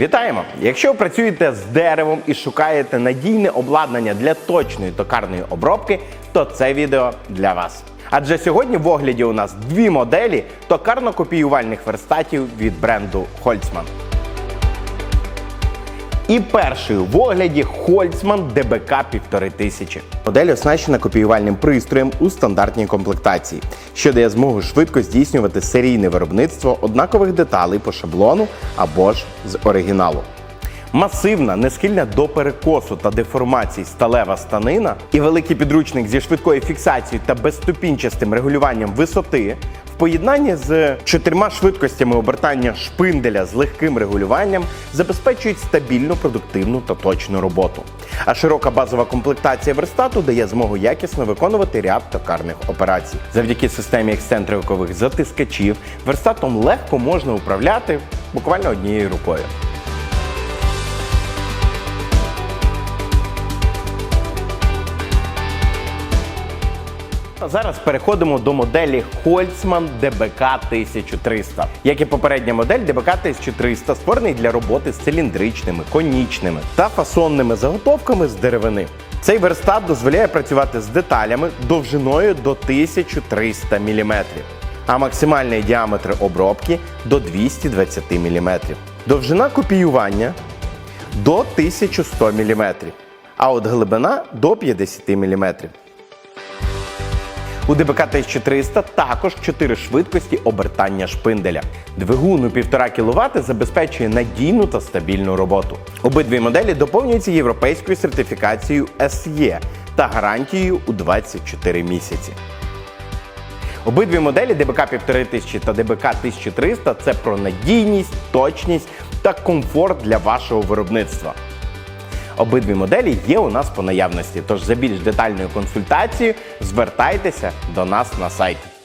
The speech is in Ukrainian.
Вітаємо! Якщо працюєте з деревом і шукаєте надійне обладнання для точної токарної обробки, то це відео для вас. Адже сьогодні в огляді у нас дві моделі токарно-копіювальних верстатів від бренду Holtzmann. І першою в огляді Holtzmann DBK 1500. Модель оснащена копіювальним пристроєм у стандартній комплектації, що дає змогу швидко здійснювати серійне виробництво однакових деталей по шаблону або ж з оригіналу. Масивна, несхильна до перекосу та деформацій сталева станина і великий підручник зі швидкою фіксацією та безступінчастим регулюванням висоти поєднанні з чотирма швидкостями обертання шпинделя з легким регулюванням забезпечують стабільну, продуктивну та точну роботу. А широка базова комплектація верстату дає змогу якісно виконувати ряд токарних операцій. Завдяки системі ексцентрикових затискачів верстатом легко можна управляти буквально однією рукою. А Зараз переходимо до моделі Holtzmann DBK 1300. Як і попередня модель, DBK 1300 створений для роботи з циліндричними, конічними та фасонними заготовками з деревини. Цей верстат дозволяє працювати з деталями довжиною до 1300 мм, а максимальний діаметр обробки до 220 мм. Довжина копіювання до 1100 мм, а от глибина до 50 мм. У ДБК 1300 також 4 швидкості обертання шпинделя. Двигун у 1,5 кВт забезпечує надійну та стабільну роботу. Обидві моделі доповнюються європейською сертифікацією SE та гарантією у 24 місяці. Обидві моделі ДБК 1500 та ДБК 1300 це про надійність, точність та комфорт для вашого виробництва. Обидві моделі є у нас по наявності, тож за більш детальною консультацією звертайтеся до нас на сайті.